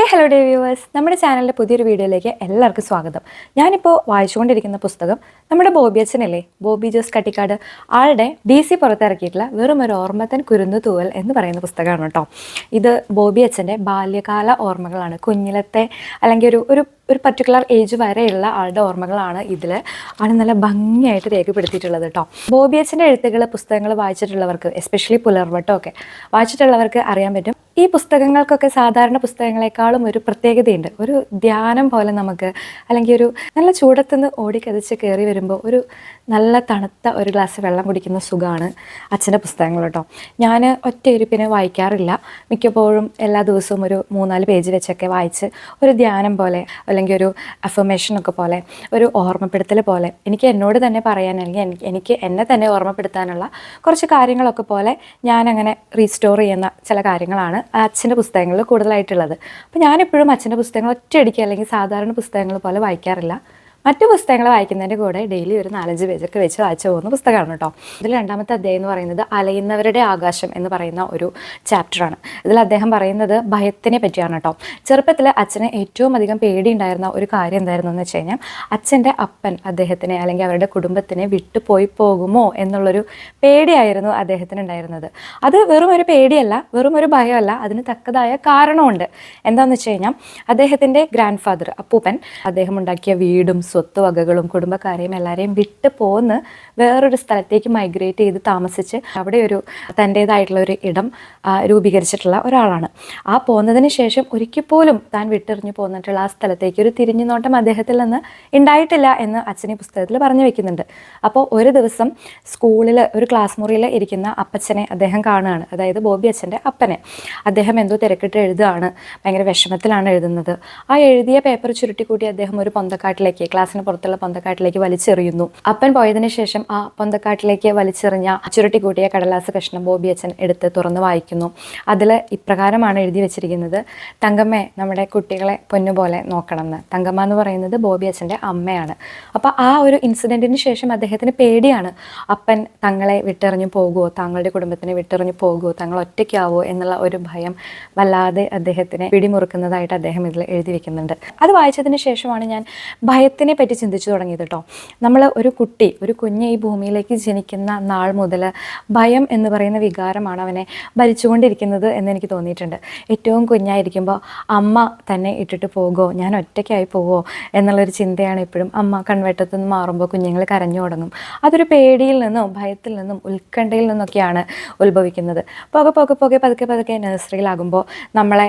ഹേ hello day viewers നമ്മുടെ ചാനലിന്റെ പുതിയൊരു വീഡിയോയിലേക്ക് എല്ലാവർക്കും സ്വാഗതം. ഞാനിപ്പോൾ വായിച്ചുകൊണ്ടിരിക്കുന്ന പുസ്തകം നമ്മുടെ ബോബി അച്ഛനല്ലേ? ബോബി ജോസ് കട്ടിക്കാട്. ആളുടെ ഡി സി പുറത്തിറക്കിയിട്ടുള്ള വെറും ഒരു ഓർമ്മത്തൻ കുരുന്നു തൂവൽ എന്ന് പറയുന്ന പുസ്തകമാണ് കേട്ടോ. ഇത് ബോബി അച്ഛന്റെ ബാല്യകാല ഓർമ്മകളാണ്. കുഞ്ഞിലത്തെ അല്ലെങ്കിൽ ഒരു ഒരു ഒരു പർട്ടിക്കുലർ ഏജ് വരെയുള്ള ആളുടെ ഓർമ്മകളാണ് ഇതിൽ ആണ് നല്ല ഭംഗിയായിട്ട് രേഖപ്പെടുത്തിയിട്ടുള്ളത് കേട്ടോ. ബോബി അച്ഛന്റെ എഴുത്തുകൾ പുസ്തകങ്ങൾ വായിച്ചിട്ടുള്ളവർക്ക് എസ്പെഷ്യലി പുലർവട്ടമൊക്കെ വായിച്ചിട്ടുള്ളവർക്ക് അറിയാൻ പറ്റും. ഈ പുസ്തകങ്ങൾക്കൊക്കെ സാധാരണ പുസ്തകങ്ങളെക്കാളും ഒരു പ്രത്യേകതയുണ്ട്. ഒരു ധ്യാനം പോലെ നമുക്ക് അല്ലെങ്കിൽ ഒരു നല്ല ചൂടത്തുനിന്ന് ഓടിക്കതിച്ച് കയറി വരുമ്പോൾ ഒരു നല്ല തണുത്ത ഒരു ഗ്ലാസ് വെള്ളം കുടിക്കുന്ന സുഖമാണ് അച്ഛന്റെ പുസ്തകങ്ങൾ കേട്ടോ. ഞാൻ ഒറ്റ ഇരിപ്പിന് വായിക്കാറില്ല. മിക്കപ്പോഴും എല്ലാ ദിവസവും ഒരു മൂന്നാൽ പേജ് വെച്ചൊക്കെ വായിച്ച് ഒരു ധ്യാനം പോലെ അല്ലെങ്കിൽ ഒരു അഫർമേഷനൊക്കെ പോലെ ഒരു ഓർമ്മപ്പെടുത്തൽ പോലെ എനിക്ക് എന്നോട് തന്നെ പറയാൻ അല്ലെങ്കിൽ എനിക്ക് എന്നെ തന്നെ ഓർമ്മപ്പെടുത്താനുള്ള കുറച്ച് കാര്യങ്ങളൊക്കെ പോലെ ഞാനങ്ങനെ റീസ്റ്റോർ ചെയ്യുന്ന ചില കാര്യങ്ങളാണ്. അച്ഛന്റെ പുസ്തകങ്ങളിൽ കൂടുതലായിട്ടുള്ളത്. അപ്പോൾ ഞാനെപ്പോഴും അച്ഛന്റെ പുസ്തകങ്ങൾ ഒറ്റയടിക്കുക അല്ലെങ്കിൽ സാധാരണ പുസ്തകങ്ങൾ പോലെ വായിക്കാറില്ല. മറ്റു പുസ്തകങ്ങൾ വായിക്കുന്നതിന്റെ കൂടെ ഡെയിലി ഒരു നാലഞ്ച് പേജൊക്കെ വെച്ച് വായിച്ചു പോകുന്ന പുസ്തകമാണ് കേട്ടോ ഇതിൽ രണ്ടാമത്തെ അധ്യായം എന്ന് പറയുന്നത് അലയുന്നവരുടെ ആകാശം എന്ന് പറയുന്ന ഒരു ചാപ്റ്ററാണ് ഇതിൽ അദ്ദേഹം പറയുന്നത് ഭയത്തിനെ പറ്റിയാണ് കേട്ടോ ചെറുപ്പത്തിൽ അച്ഛനെ ഏറ്റവും അധികം പേടി ഉണ്ടായിരുന്ന ഒരു കാര്യം എന്തായിരുന്നു എന്ന് വെച്ച് കഴിഞ്ഞാൽ അച്ഛന്റെ അപ്പൻ അദ്ദേഹത്തിനെ അല്ലെങ്കിൽ അവരുടെ കുടുംബത്തിനെ വിട്ടുപോയി പോകുമോ എന്നുള്ളൊരു പേടിയായിരുന്നു അദ്ദേഹത്തിന് ഉണ്ടായിരുന്നത്. അത് വെറും ഒരു പേടിയല്ല വെറും ഒരു ഭയമല്ല അതിന് തക്കതായ കാരണമുണ്ട്. എന്താണെന്ന് വെച്ച് കഴിഞ്ഞാൽ അദ്ദേഹത്തിന്റെ ഗ്രാൻഡ് ഫാദർ അപ്പൂപ്പൻ അദ്ദേഹം ഉണ്ടാക്കിയ വീടും സ്വത്ത് വകകളും കുടുംബക്കാരെയും എല്ലാവരെയും വിട്ട് പോന്ന് വേറൊരു സ്ഥലത്തേക്ക് മൈഗ്രേറ്റ് ചെയ്ത് താമസിച്ച് അവിടെ ഒരു തന്റേതായിട്ടുള്ള ഒരു ഇടം രൂപീകരിച്ചിട്ടുള്ള ഒരാളാണ്. ആ പോകുന്നതിന് ശേഷം ഒരിക്കൽ പോലും താൻ വിട്ടെറിഞ്ഞു പോന്നിട്ടുള്ള ആ സ്ഥലത്തേക്ക് ഒരു തിരിഞ്ഞു നോട്ടം അദ്ദേഹത്തിൽ നിന്ന് ഉണ്ടായിട്ടില്ല എന്ന് അച്ഛനെ പുസ്തകത്തിൽ പറഞ്ഞു വെക്കുന്നുണ്ട്. അപ്പോൾ ഒരു ദിവസം സ്കൂളിൽ ഒരു ക്ലാസ് മുറിയിൽ ഇരിക്കുന്ന അപ്പച്ചനെ അദ്ദേഹം കാണുകയാണ്. അതായത് ബോബി അച്ഛന്റെ അപ്പനെ. അദ്ദേഹം എന്തോ തിരക്കിട്ട് എഴുതുകയാണ്. ഭയങ്കര വിഷമത്തിലാണ് എഴുതുന്നത്. ആ എഴുതിയ പേപ്പർ ചുരുട്ടിക്കൂട്ടി അദ്ദേഹം ഒരു പൊന്തക്കാട്ടിലേക്ക് ക്ലാസ്സിന് പുറത്തുള്ള പൊന്തക്കാട്ടിലേക്ക് വലിച്ചെറിയുന്നു. അപ്പൻ പോയതിനു ശേഷം ആ പൊന്തക്കാട്ടിലേക്ക് വലിച്ചെറിഞ്ഞ ചുരുട്ടിക്കൂട്ടിയ കടലാസ് കഷ്ണം ബോബി അച്ഛൻ എടുത്ത് തുറന്ന് വായിക്കുന്നു. അതിൽ ഇപ്രകാരമാണ് എഴുതി വെച്ചിരിക്കുന്നത്. തങ്കമ്മേ നമ്മുടെ കുട്ടികളെ പൊന്നുപോലെ നോക്കണം എന്ന് തങ്കമ്മ എന്ന് പറയുന്നത് ബോബി അച്ഛന്റെ അമ്മയാണ്. അപ്പോൾ ആ ഒരു ഇൻസിഡന്റിന് ശേഷം അദ്ദേഹത്തിന് പേടിയാണ്. അപ്പൻ തങ്ങളെ വിട്ടെറിഞ്ഞു പോകുമോ താങ്കളുടെ കുടുംബത്തിനെ വിട്ടെറിഞ്ഞു പോകുമോ തങ്ങൾ ഒറ്റയ്ക്കാവോ? എന്നുള്ള ഒരു ഭയം വല്ലാതെ അദ്ദേഹത്തിനെ പിടിമുറുക്കുന്നതായിട്ട് അദ്ദേഹം ഇതിൽ എഴുതി വെക്കുന്നുണ്ട്. അത് വായിച്ചതിന് ശേഷമാണ് ഞാൻ ഭയത്തിനെ പറ്റി ചിന്തിച്ചു തുടങ്ങിയത് കേട്ടോ നമ്മൾ ഒരു കുട്ടി ഒരു കുഞ്ഞ് ഈ ഭൂമിയിലേക്ക് ജനിക്കുന്ന നാൾ മുതൽ ഭയം എന്ന് പറയുന്ന വികാരമാണ് അവനെ ഭരിച്ചുകൊണ്ടിരിക്കുന്നത് എന്ന് എനിക്ക് തോന്നിയിട്ടുണ്ട്. ഏറ്റവും കുഞ്ഞായിരിക്കുമ്പോൾ അമ്മ തന്നെ ഇട്ടിട്ട് പോകുമോ ഞാൻ ഒറ്റയ്ക്കായി പോവോ എന്നുള്ളൊരു ചിന്തയാണ് എപ്പോഴും അമ്മ കൺവെട്ടത്തു നിന്ന് മാറുമ്പോൾ കുഞ്ഞുങ്ങൾ കരഞ്ഞു തുടങ്ങും. അതൊരു പേടിയിൽ നിന്നും ഭയത്തിൽ നിന്നും ഉത്കണ്ഠയിൽ നിന്നൊക്കെയാണ് ഉത്ഭവിക്കുന്നത്. പോകെ പോകെ പോകെ പതുക്കെ പതുക്കെ നഴ്സറിയിലാകുമ്പോൾ നമ്മളെ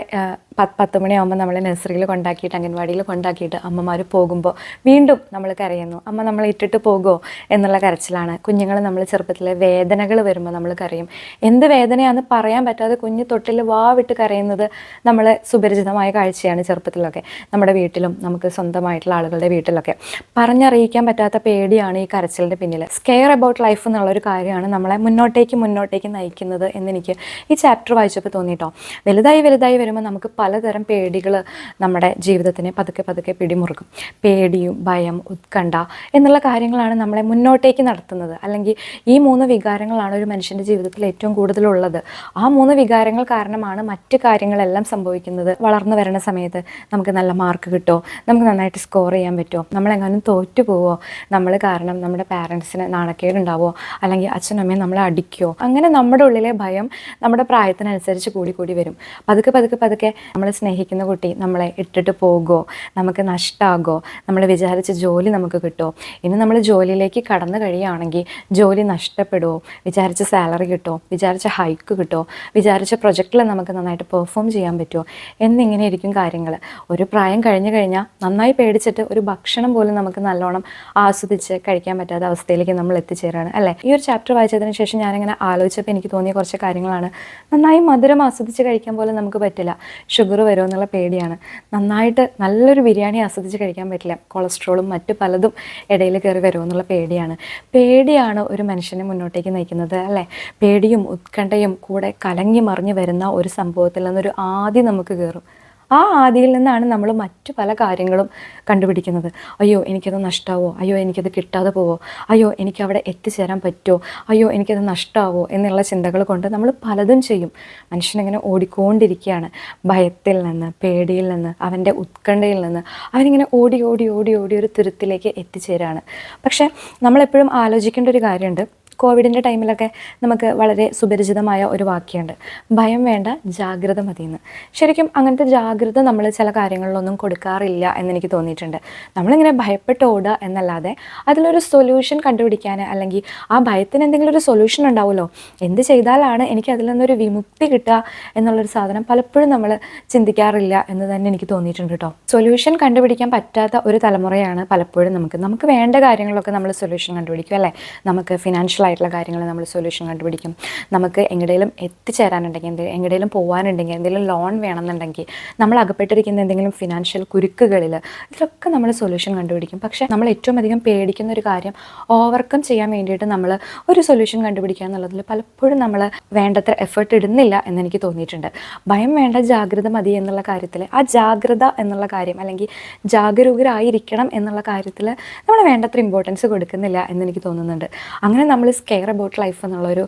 പത്ത് പത്ത് മണിയാകുമ്പോൾ നമ്മളെ നഴ്സറിയിൽ കൊണ്ടാക്കിയിട്ട് അംഗൻവാടിയിൽ കൊണ്ടാക്കിയിട്ട് അമ്മമാർ പോകുമ്പോൾ വീണ്ടും നമ്മൾ കരയുന്നു അമ്മ നമ്മൾ ഇട്ടിട്ട് പോകുമോ എന്നുള്ള കരച്ചിലാണ്. കുഞ്ഞുങ്ങൾ നമ്മൾ ചെറുപ്പത്തിലെ വേദനകൾ വരുമ്പോൾ നമ്മൾ കരയും. എന്ത് വേദനയാണെന്ന് പറയാൻ പറ്റാതെ കുഞ്ഞ് തൊട്ടിൽ വാവിട്ട് കരയുന്നത് നമ്മൾ സുപരിചിതമായ കാഴ്ചയാണ് ചെറുപ്പത്തിലൊക്കെ. നമ്മുടെ വീട്ടിലും നമുക്ക് സ്വന്തമായിട്ടുള്ള ആളുകളുടെ വീട്ടിലൊക്കെ. പറഞ്ഞറിയിക്കാൻ പറ്റാത്ത പേടിയാണ് ഈ കരച്ചിലിന്റെ പിന്നിൽ. സ്കെയർ അബൌട്ട് ലൈഫ് എന്നുള്ളൊരു കാര്യമാണ് നമ്മളെ മുന്നോട്ടേക്ക് മുന്നോട്ടേക്ക് നയിക്കുന്നത് എന്നെനിക്ക് ഈ ചാപ്റ്റർ വായിച്ചപ്പോൾ തോന്നിയിട്ടോ വലുതായി വലുതായി വരുമ്പോൾ നമുക്ക് പലതരം പേടികൾ നമ്മുടെ ജീവിതത്തിനെ പതുക്കെ പതുക്കെ പിടിമുറുക്കും. പേടിയും ഭയം ഉത്കണ്ഠ എന്നുള്ള കാര്യങ്ങളാണ് നമ്മളെ മുന്നോട്ടേക്ക് നടത്തുന്നത്. അല്ലെങ്കിൽ ഈ മൂന്ന് വികാരങ്ങളാണ് ഒരു മനുഷ്യന്റെ ജീവിതത്തിൽ ഏറ്റവും കൂടുതലുള്ളത്. ആ മൂന്ന് വികാരങ്ങൾ കാരണമാണ് മറ്റു കാര്യങ്ങളെല്ലാം സംഭവിക്കുന്നത്. വളർന്നു വരുന്ന സമയത്ത് നമുക്ക് നല്ല മാർക്ക് കിട്ടുമോ നമുക്ക് നന്നായിട്ട് സ്കോർ ചെയ്യാൻ പറ്റുമോ? നമ്മളെങ്ങാനും തോറ്റു പോവോ? നമ്മൾ കാരണം നമ്മുടെ പാരൻസിന് നാണക്കേടുണ്ടാവോ? അല്ലെങ്കിൽ അച്ഛനും അമ്മയും നമ്മളെ അടിക്കുമോ അങ്ങനെ നമ്മുടെ ഉള്ളിലെ ഭയം നമ്മുടെ പ്രായത്തിനനുസരിച്ച് കൂടി കൂടി വരും. പതുക്കെ പതുക്കെ പതുക്കെ നമ്മൾ സ്നേഹിക്കുന്ന കുട്ടി നമ്മളെ ഇട്ടിട്ട് പോകുമോ നമുക്ക് നഷ്ടമാകുമോ നമ്മൾ വിചാരിച്ച ജോലി നമുക്ക് കിട്ടുമോ ഇനി നമ്മൾ ജോലിയിലേക്ക് കടന്നു കഴിയുകയാണെങ്കിൽ ജോലി നഷ്ടപ്പെടുമോ വിചാരിച്ച സാലറി കിട്ടുമോ വിചാരിച്ച ഹൈക്ക് കിട്ടുമോ വിചാരിച്ച പ്രൊജക്റ്റിൽ നമുക്ക് നന്നായിട്ട് പെർഫോം ചെയ്യാൻ പറ്റുമോ എന്നിങ്ങനെ ഇരിക്കും കാര്യങ്ങൾ ഒരു പ്രായം കഴിഞ്ഞു കഴിഞ്ഞാൽ നന്നായി പേടിച്ചിട്ട് ഒരു ഭക്ഷണം പോലും നമുക്ക് നല്ലോണം ആസ്വദിച്ച് കഴിക്കാൻ പറ്റാത്ത അവസ്ഥയിലേക്ക് നമ്മൾ എത്തിച്ചേരാണ് അല്ലേ? ഈ ഒരു ചാപ്റ്റർ വായിച്ചതിന് ശേഷം ഞാനിങ്ങനെ ആലോചിച്ചപ്പോൾ എനിക്ക് തോന്നിയ കുറച്ച് കാര്യങ്ങളാണ്. നന്നായി മധുരം ആസ്വദിച്ച് കഴിക്കാൻ പോലും നമുക്ക് പറ്റില്ല. ഷുഗർ വരുമോ എന്നുള്ള പേടിയാണ്. നന്നായിട്ട് നല്ലൊരു ബിരിയാണി ആസ്വദിച്ച് കഴിക്കാൻ പറ്റില്ല. കൊളസ്ട്രോളും മറ്റു പലതും ഇടയിൽ കയറി വരുമോ എന്നുള്ള പേടിയാണ്. പേടിയാണ് ഒരു മനുഷ്യനെ മുന്നോട്ടേക്ക് നയിക്കുന്നത് അല്ലേ? പേടിയും ഉത്കണ്ഠയും കൂടെ കലങ്ങി മറിഞ്ഞ് വരുന്ന ഒരു സംഭവത്തിൽ നിന്നൊരു ആദ്യം നമുക്ക് കയറും ആ ആദിയിൽ നിന്നാണ് നമ്മൾ മറ്റു പല കാര്യങ്ങളും കണ്ടുപിടിക്കുന്നത്. അയ്യോ എനിക്കത് നഷ്ടാവോ? അയ്യോ എനിക്കത് കിട്ടാതെ പോവോ? അയ്യോ എനിക്ക് അവിടെ എത്തിച്ചേരാൻ പറ്റുമോ അയ്യോ എനിക്കത് നഷ്ടാവോ? എന്നുള്ള ചിന്തകൾ കൊണ്ട് നമ്മൾ പലതും ചെയ്യും. മനുഷ്യനിങ്ങനെ ഓടിക്കൊണ്ടിരിക്കുകയാണ്. ഭയത്തിൽ നിന്ന് പേടിയിൽ നിന്ന് അവന്റെ ഉത്കണ്ഠയിൽ നിന്ന് അവനിങ്ങനെ ഓടി ഓടി ഓടി ഓടി ഒരു തുരുത്തിലേക്ക് എത്തിച്ചേരാണ്. പക്ഷേ നമ്മളെപ്പോഴും ആലോചിക്കേണ്ട ഒരു കാര്യമുണ്ട്. കോവിഡിന്റെ ടൈമിലൊക്കെ നമുക്ക് വളരെ സുപരിചിതമായ ഒരു വാക്യമുണ്ട്. ഭയം വേണ്ട ജാഗ്രത മതിയെന്ന്. ശരിക്കും അങ്ങനത്തെ ജാഗ്രത നമ്മൾ ചില കാര്യങ്ങളിലൊന്നും കൊടുക്കാറില്ല എന്നെനിക്ക് തോന്നിയിട്ടുണ്ട്. നമ്മളിങ്ങനെ ഭയപ്പെട്ട് ഓടുക എന്നല്ലാതെ അതിലൊരു സൊല്യൂഷൻ കണ്ടുപിടിക്കാൻ അല്ലെങ്കിൽ ആ ഭയത്തിന് എന്തെങ്കിലും ഒരു സൊല്യൂഷൻ ഉണ്ടാവുമല്ലോ? എന്ത് ചെയ്താലാണ് എനിക്ക് അതിൽ നിന്നൊരു വിമുക്തി കിട്ടുക എന്നുള്ളൊരു സാധനം പലപ്പോഴും നമ്മൾ ചിന്തിക്കാറില്ല എന്ന് തന്നെ എനിക്ക് തോന്നിയിട്ടുണ്ട് കേട്ടോ. സൊല്യൂഷൻ കണ്ടുപിടിക്കാൻ പറ്റാത്ത ഒരു തലമുറയാണ് പലപ്പോഴും നമുക്ക്. നമുക്ക് വേണ്ട കാര്യങ്ങളൊക്കെ നമ്മൾ സൊല്യൂഷൻ കണ്ടുപിടിക്കും അല്ലേ? നമുക്ക് ഫിനാൻഷ്യൽ ആയിട്ടുള്ള കാര്യങ്ങൾ നമ്മൾ സൊല്യൂഷൻ കണ്ടുപിടിക്കും. നമുക്ക് എങ്ങടേലും എത്തിച്ചേരാനുണ്ടെങ്കിൽ എങ്ങടെയും പോകാനുണ്ടെങ്കിൽ എന്തെങ്കിലും ലോൺ വേണമെന്നുണ്ടെങ്കിൽ നമ്മൾ അകപ്പെട്ടിരിക്കുന്ന എന്തെങ്കിലും ഫിനാൻഷ്യൽ കുരുക്കുകളിൽ ഇതിലൊക്കെ നമ്മൾ സൊല്യൂഷൻ കണ്ടുപിടിക്കും. പക്ഷേ നമ്മൾ ഏറ്റവും അധികം പേടിക്കുന്ന ഒരു കാര്യം ഓവർകം ചെയ്യാൻ വേണ്ടിയിട്ട് നമ്മൾ ഒരു സൊല്യൂഷൻ കണ്ടുപിടിക്കുക എന്നുള്ളതിൽ പലപ്പോഴും നമ്മൾ വേണ്ടത്ര എഫേർട്ട് ഇടുന്നില്ല എന്നെനിക്ക് തോന്നിയിട്ടുണ്ട്. ഭയം വേണ്ട ജാഗ്രത മതി എന്നുള്ള കാര്യത്തിൽ ആ ജാഗ്രത എന്നുള്ള കാര്യം അല്ലെങ്കിൽ ജാഗരൂകരായിരിക്കണം എന്നുള്ള കാര്യത്തിൽ നമ്മൾ വേണ്ടത്ര ഇമ്പോർട്ടൻസ് കൊടുക്കുന്നില്ല എന്നെനിക്ക് തോന്നുന്നുണ്ട്. അങ്ങനെ നമ്മൾ സ്കെയർ അബൌട്ട് ലൈഫ് എന്നുള്ളൊരു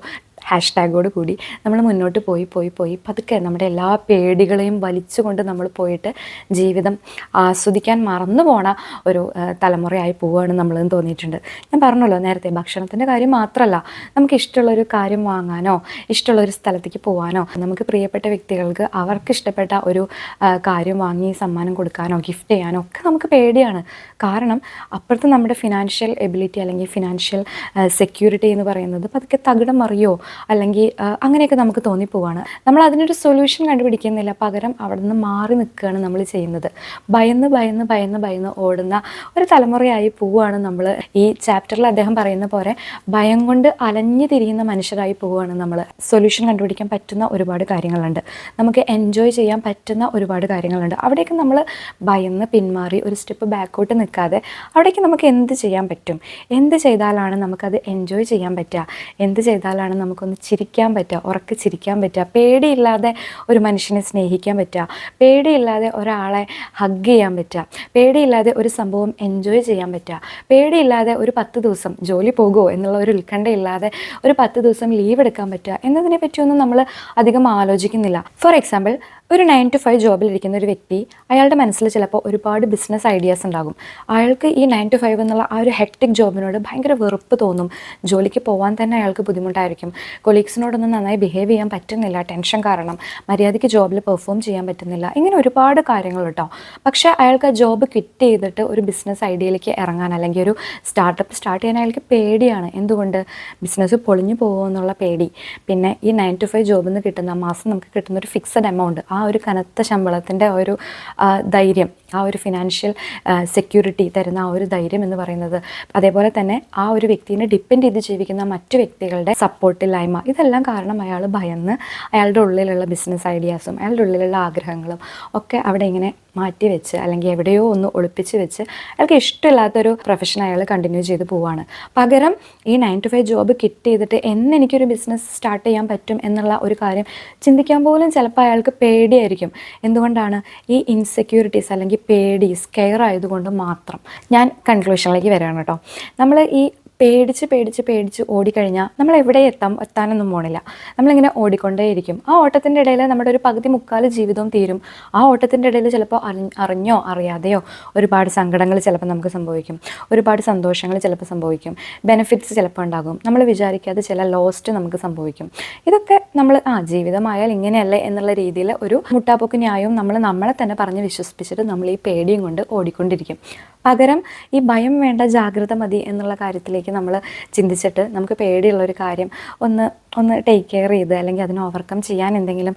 ഹാഷ് ടാഗോട് കൂടി നമ്മൾ മുന്നോട്ട് പോയി പോയി പോയി. പതുക്കെ നമ്മുടെ എല്ലാ പേടികളെയും വലിച്ചുകൊണ്ട് നമ്മൾ പോയിട്ട് ജീവിതം ആസ്വദിക്കാൻ മറന്നു പോണ ഒരു തലമുറയായി പോവുകയാണ് നമ്മളെന്ന് തോന്നിയിട്ടുണ്ട്. ഞാൻ പറഞ്ഞല്ലോ നേരത്തെ ഭക്ഷണത്തിന്റെ കാര്യം മാത്രമല്ല നമുക്ക് ഇഷ്ടമുള്ളൊരു കാര്യം വാങ്ങാനോ ഇഷ്ടമുള്ളൊരു സ്ഥലത്തേക്ക് പോകാനോ നമുക്ക് പ്രിയപ്പെട്ട വ്യക്തികൾക്ക് അവർക്ക് ഇഷ്ടപ്പെട്ട ഒരു കാര്യം വാങ്ങി സമ്മാനം കൊടുക്കാനോ ഗിഫ്റ്റ് ചെയ്യാനോ ഒക്കെ നമുക്ക് പേടിയാണ്. കാരണം അപ്പുറത്ത് നമ്മുടെ ഫിനാൻഷ്യൽ എബിലിറ്റി അല്ലെങ്കിൽ ഫിനാൻഷ്യൽ സെക്യൂരിറ്റി എന്ന് പറയുന്നത് പതുക്കെ തകിടം മറിയോ അല്ലെങ്കിൽ അങ്ങനെയൊക്കെ നമുക്ക് തോന്നിപ്പോവാണ്. നമ്മൾ അതിനൊരു സൊല്യൂഷൻ കണ്ടുപിടിക്കുന്നില്ല. പകരം അവിടെ നിന്ന് മാറി നിൽക്കുകയാണ് നമ്മൾ ചെയ്യുന്നത്. ഭയന്ന് ഭയന്ന് ഭയന്ന് ഭയന്ന് ഓടുന്ന ഒരു തലമുറയായി പോവുകയാണ് നമ്മൾ. ഈ ചാപ്റ്ററിൽ അദ്ദേഹം പറയുന്ന പോലെ ഭയം കൊണ്ട് അലഞ്ഞു തിരിയുന്ന മനുഷ്യരായി പോവുകയാണ് നമ്മൾ. സൊല്യൂഷൻ കണ്ടുപിടിക്കാൻ പറ്റുന്ന ഒരുപാട് കാര്യങ്ങളുണ്ട്. നമുക്ക് എൻജോയ് ചെയ്യാൻ പറ്റുന്ന ഒരുപാട് കാര്യങ്ങളുണ്ട്. അവിടേക്ക് നമ്മൾ ഭയന്ന് പിന്മാറി ഒരു സ്റ്റെപ്പ് ബാക്കോട്ട് നിൽക്കാതെ അവിടേക്ക് നമുക്ക് എന്ത് ചെയ്യാൻ പറ്റും? എന്ത് ചെയ്താലാണ് നമുക്കത് എൻജോയ് ചെയ്യാൻ പറ്റുക? എന്ത് ചെയ്താലാണ് നമുക്കൊന്ന് ചിരിക്കാൻ പറ്റുക ഉറക്കെ ചിരിക്കാൻ പറ്റുക പേടിയില്ലാതെ ഒരു മനുഷ്യനെ സ്നേഹിക്കാൻ പറ്റുക പേടിയില്ലാതെ ഒരാളെ ഹഗ് ചെയ്യാൻ പറ്റുക പേടിയില്ലാതെ ഒരു സംഭവം എൻജോയ് ചെയ്യാൻ പറ്റുക പേടിയില്ലാതെ ഒരു പത്ത് ദിവസം ജോലി പോകുമോ എന്നുള്ള ഒരു ഉത്കണ്ഠയില്ലാതെ ഒരു പത്ത് ദിവസം ലീവ് എടുക്കാൻ പറ്റുക എന്നതിനെ പറ്റിയൊന്നും നമ്മൾ അധികം ആലോചിക്കുന്നില്ല. ഫോർ എക്സാമ്പിൾ ഒരു നയൻ ടു ഫൈവ് ജോബിലിരിക്കുന്ന ഒരു വ്യക്തി അയാളുടെ മനസ്സിൽ ചിലപ്പോൾ ഒരുപാട് ബിസിനസ് ഐഡിയാസ് ഉണ്ടാകും. അയാൾക്ക് ഈ നയൻ ടു ഫൈവ് എന്നുള്ള ആ ഒരു ഹെക്ടിക് ജോബിനോട് ഭയങ്കര വെറുപ്പ് തോന്നും. ജോലിക്ക് പോകാൻ തന്നെ അയാൾക്ക് ബുദ്ധിമുട്ടായിരിക്കും. കൊളീഗ്സിനോടൊന്നും നന്നായി ബിഹേവ് ചെയ്യാൻ പറ്റുന്നില്ല ടെൻഷൻ കാരണം മര്യാദയ്ക്ക് ജോബിൽ പെർഫോം ചെയ്യാൻ പറ്റുന്നില്ല ഇങ്ങനെ ഒരുപാട് കാര്യങ്ങൾ കേട്ടോ പക്ഷേ അയാൾക്ക് ആ ജോബ് ക്വിറ്റ് ചെയ്തിട്ട് ഒരു ബിസിനസ് ഐഡിയയിലേക്ക് ഇറങ്ങാൻ അല്ലെങ്കിൽ ഒരു സ്റ്റാർട്ടപ്പ് സ്റ്റാർട്ട് ചെയ്യാൻ അയാൾക്ക് പേടിയാണ്. എന്തുകൊണ്ട്? ബിസിനസ് പൊളിഞ്ഞു പോകുമെന്നുള്ള പേടി. പിന്നെ ഈ നയൻ ടു ഫൈവ് ജോബിൽ നിന്ന് കിട്ടുന്ന മാസം നമുക്ക് കിട്ടുന്ന ഒരു ഫിക്സഡ് എമൗണ്ട് ആ ഒരു കനത്ത ശമ്പളത്തിന്റെ ഒരു ധൈര്യം ആ ഒരു ഫിനാൻഷ്യൽ സെക്യൂരിറ്റി തരുന്ന ആ ഒരു ധൈര്യം എന്ന് പറയുന്നത്. അതേപോലെ തന്നെ ആ ഒരു വ്യക്തിനെ ഡിപ്പെൻഡ് ചെയ്ത് ജീവിക്കുന്ന മറ്റു വ്യക്തികളുടെ സപ്പോർട്ടില്ലായ്മ ഇതെല്ലാം കാരണം അയാൾ ഭയന്ന് അയാളുടെ ഉള്ളിലുള്ള ബിസിനസ് ഐഡിയാസും അയാളുടെ ഉള്ളിലുള്ള ആഗ്രഹങ്ങളും ഒക്കെ അവിടെ ഇങ്ങനെ മാറ്റി വെച്ച് അല്ലെങ്കിൽ എവിടെയോ ഒന്ന് ഒളിപ്പിച്ച് വെച്ച് അയാൾക്ക് ഇഷ്ടമില്ലാത്തൊരു പ്രൊഫഷൻ അയാൾ കണ്ടിന്യൂ ചെയ്ത് പോവാണ്. പകരം ഈ nine to five job quit ചെയ്തിട്ട് എന്ന് എനിക്കൊരു ബിസിനസ് സ്റ്റാർട്ട് ചെയ്യാൻ പറ്റും എന്നുള്ള ഒരു കാര്യം ചിന്തിക്കാൻ പോലും ചിലപ്പോൾ അയാൾക്ക് പേടിയായിരിക്കും. എന്തുകൊണ്ടാണ് ഈ ഇൻസെക്യൂരിറ്റീസ് അല്ലെങ്കിൽ പേടി സ്കെയർ ആയതുകൊണ്ട് മാത്രം? ഞാൻ കൺക്ലൂഷനിലേക്ക് വരികയാണ് കേട്ടോ. നമ്മൾ ഈ പേടിച്ച് പേടിച്ച് പേടിച്ച് ഓടിക്കഴിഞ്ഞാൽ നമ്മൾ എവിടെ എത്താൻ എത്താനൊന്നും പോണില്ല. നമ്മളിങ്ങനെ ഓടിക്കൊണ്ടേയിരിക്കും. ആ ഓട്ടത്തിന്റെ ഇടയിൽ നമ്മുടെ ഒരു പകുതി മുക്കാൽ ജീവിതവും തീരും. ആ ഓട്ടത്തിന്റെ ഇടയിൽ ചിലപ്പോൾ അറി അറിഞ്ഞോ അറിയാതെയോ ഒരുപാട് സങ്കടങ്ങൾ ചിലപ്പോൾ നമുക്ക് സംഭവിക്കും. ഒരുപാട് സന്തോഷങ്ങൾ ചിലപ്പോൾ സംഭവിക്കും. ബെനിഫിറ്റ്സ് ചിലപ്പോൾ ഉണ്ടാകും. നമ്മൾ വിചാരിക്കാതെ ചില ലോസ്റ്റ് നമുക്ക് സംഭവിക്കും. ഇതൊക്കെ നമ്മൾ ആ ജീവിതമായാൽ ഇങ്ങനെയല്ലേ എന്നുള്ള രീതിയിൽ ഒരു മുട്ടാപ്പൊക്ക് ന്യായവും നമ്മൾ നമ്മളെ തന്നെ പറഞ്ഞ് വിശ്വസിപ്പിച്ചിട്ട് നമ്മൾ ഈ പേടിയും കൊണ്ട് ഓടിക്കൊണ്ടിരിക്കും. പകരം ഈ ഭയം വേണ്ട ജാഗ്രത മതി എന്നുള്ള കാര്യത്തിലേക്ക് നമ്മൾ ചിന്തിച്ചിട്ട് നമുക്ക് പേടിയുള്ള ഒരു കാര്യം ഒന്ന് ഒന്ന് ടേക്ക് കെയർ ചെയ്ത് അല്ലെങ്കിൽ അതിനെ ഓവർകം ചെയ്യാൻ എന്തെങ്കിലും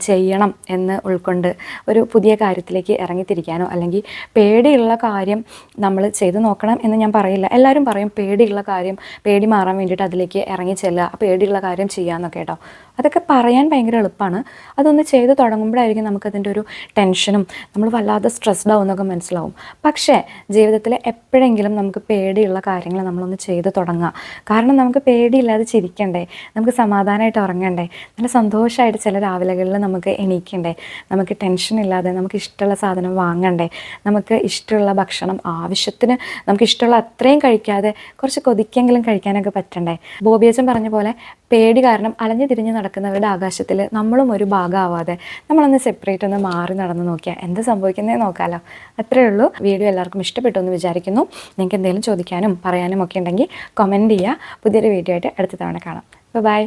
ചെയ്യണം എന്ന് ഉൾക്കൊണ്ട് ഒരു പുതിയ കാര്യത്തിലേക്ക് ഇറങ്ങിത്തിരിക്കാനോ അല്ലെങ്കിൽ പേടിയുള്ള കാര്യം നമ്മൾ ചെയ്തു നോക്കണം എന്ന് ഞാൻ പറയില്ല. എല്ലാവരും പറയും പേടിയുള്ള കാര്യം പേടി മാറാൻ വേണ്ടിയിട്ട് അതിലേക്ക് ഇറങ്ങി ചെല്ലുക പേടിയുള്ള കാര്യം ചെയ്യാമെന്നൊക്കെ കേട്ടോ. അതൊക്കെ പറയാൻ ഭയങ്കര എളുപ്പമാണ് അതൊന്ന് ചെയ്ത് തുടങ്ങുമ്പോഴായിരിക്കും നമുക്കതിന്റെ ഒരു ടെൻഷനും നമ്മൾ വല്ലാതെ സ്ട്രെസ്ഡ് ആവുന്നൊക്കെ മനസ്സിലാവും. പക്ഷേ ജീവിതത്തിൽ എപ്പോഴെങ്കിലും നമുക്ക് പേടിയുള്ള കാര്യങ്ങൾ നമ്മളൊന്ന് ചെയ്തു തുടങ്ങുക കാരണം നമുക്ക് പേടിയില്ലാതെ ചിരിക്കണ്ടേ? നമുക്ക് സമാധാനമായിട്ട് ഉറങ്ങണ്ടേ? നല്ല സന്തോഷമായിട്ട് ചില രാവിലകളിൽ നമുക്ക് എണീക്കണ്ടേ? നമുക്ക് ടെൻഷൻ ഇല്ലാതെ നമുക്ക് ഇഷ്ടമുള്ള സാധനം വാങ്ങണ്ടേ? നമുക്ക് ഇഷ്ടമുള്ള ഭക്ഷണം ആവശ്യത്തിന് നമുക്ക് ഇഷ്ടമുള്ള അത്രയും കഴിക്കാതെ കുറച്ച് കൊതിക്കെങ്കിലും കഴിക്കാനൊക്കെ പറ്റണ്ടേ? ബോബിയച്ചൻ പറഞ്ഞ പോലെ പേടി കാരണം അലഞ്ഞു തിരിഞ്ഞ് നടക്കുന്നവരുടെ ആകാശത്തിൽ നമ്മളും ഒരു ഭാഗമാവാതെ നമ്മളൊന്ന് സെപ്പറേറ്റ് ഒന്ന് മാറി നടന്ന് നോക്കിയാൽ എന്ത് സംഭവിക്കുന്നതെന്ന് നോക്കാമല്ലോ അത്രയേ ഉള്ളൂ. വീഡിയോ എല്ലാവർക്കും ഇഷ്ടപ്പെട്ടു എന്ന് വിചാരിക്കുന്നു. നിങ്ങൾക്ക് എന്തെങ്കിലും ചോദിക്കാനും പറയാനും ഒക്കെ ഉണ്ടെങ്കിൽ കമന്റ് ചെയ്യുക. പുതിയൊരു വീഡിയോ ആയിട്ട് അടുത്ത തവണ കാണാം. ബൈ